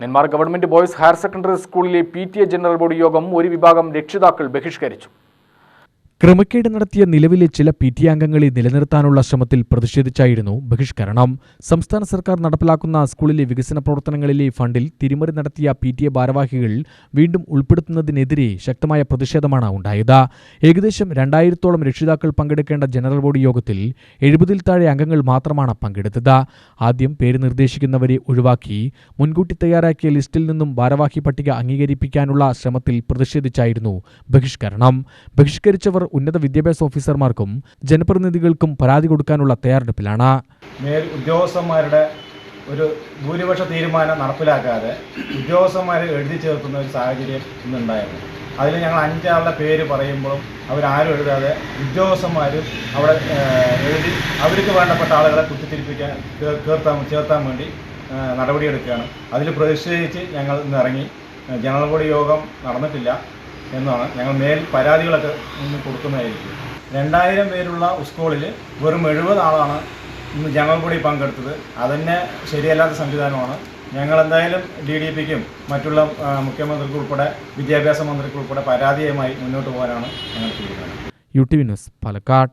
Nenmara government boys higher secondary സ്കൂളിലെ P general body യോഗം ഒരു വിഭാഗം രക്ഷിതാക്കൾ ബഹിഷ്കരിച്ചു. ക്രമക്കേട് നടത്തിയ നിലവിലെ ചില പി ടി അംഗങ്ങളെ നിലനിർത്താനുള്ള ശ്രമത്തിൽ പ്രതിഷേധിച്ചായിരുന്നു ബഹിഷ്കരണം. സംസ്ഥാന സർക്കാർ നടപ്പിലാക്കുന്ന സ്കൂളിലെ വികസന പ്രവർത്തനങ്ങളിലെ ഫണ്ടിൽ തിരിമറി നടത്തിയ പി ടി എ ഭാരവാഹികൾ വീണ്ടും ഉൾപ്പെടുത്തുന്നതിനെതിരെ ശക്തമായ പ്രതിഷേധമാണ് ഉണ്ടായത്. ഏകദേശം രണ്ടായിരത്തോളം രക്ഷിതാക്കൾ പങ്കെടുക്കേണ്ട ജനറൽ ബോഡി യോഗത്തിൽ എഴുപതിൽ താഴെ അംഗങ്ങൾ മാത്രമാണ് പങ്കെടുത്തത്. ആദ്യം പേര് നിർദ്ദേശിക്കുന്നവരെ ഒഴിവാക്കി മുൻകൂട്ടി തയ്യാറാക്കിയ ലിസ്റ്റിൽ നിന്നും ഭാരവാഹി പട്ടിക അംഗീകരിപ്പിക്കാനുള്ള ശ്രമത്തിൽ പ്രതിഷേധിച്ചായിരുന്നു ബഹിഷ്കരണം. ബഹിഷ്കരിച്ചവർ ഉന്നത വിദ്യാഭ്യാസ ഓഫീസർമാർക്കും ജനപ്രതിനിധികൾക്കും പരാതി കൊടുക്കാനുള്ള തയ്യാറെടുപ്പിലാണ്. ഉദ്യോഗസ്ഥന്മാരുടെ ഒരു ഭൂരിപക്ഷ തീരുമാനം നടപ്പിലാക്കാതെ ഉദ്യോഗസ്ഥന്മാരെ എഴുതി ചേർക്കുന്ന ഒരു സാഹചര്യം ഇന്നുണ്ടായിരുന്നു. അതിൽ ഞങ്ങൾ അഞ്ചാളുടെ പേര് പറയുമ്പോഴും അവരാരും എഴുതാതെ ഉദ്യോഗസ്ഥന്മാർ അവിടെ എഴുതി അവർക്ക് വേണ്ടപ്പെട്ട ആളുകളെ കുത്തിത്തിരിപ്പിക്കാൻ ചേർത്താൻ ചേർത്താൻ വേണ്ടി നടപടിയെടുക്കുകയാണ്. അതിൽ പ്രതിഷേധിച്ച് ഞങ്ങൾ ഇന്ന് ഇറങ്ങി ജനറൽ ബോഡി യോഗം നടന്നിട്ടില്ല. എന്നാണ് ഞങ്ങൾ മേൽ പരാതികളൊക്കെ ഇന്ന് കൊടുക്കുന്നതായിരിക്കും. രണ്ടായിരം പേരുള്ള സ്കൂളിൽ വെറും എഴുപത് ആളാണ് ഇന്ന് ജനറൽ കൂടി പങ്കെടുത്തത്. അതന്നെ ശരിയല്ലാത്ത സംവിധാനമാണ്. ഞങ്ങൾ എന്തായാലും ഡി ഡി പിക്കും മറ്റുള്ള മുഖ്യമന്ത്രിക്ക് ഉൾപ്പെടെ വിദ്യാഭ്യാസ മന്ത്രിക്ക് ഉൾപ്പെടെ പരാതിയുമായി മുന്നോട്ട് പോകാനാണ് ഞങ്ങൾ തീരുമാനം. യു ടി വിനസ് പാലക്കാട്.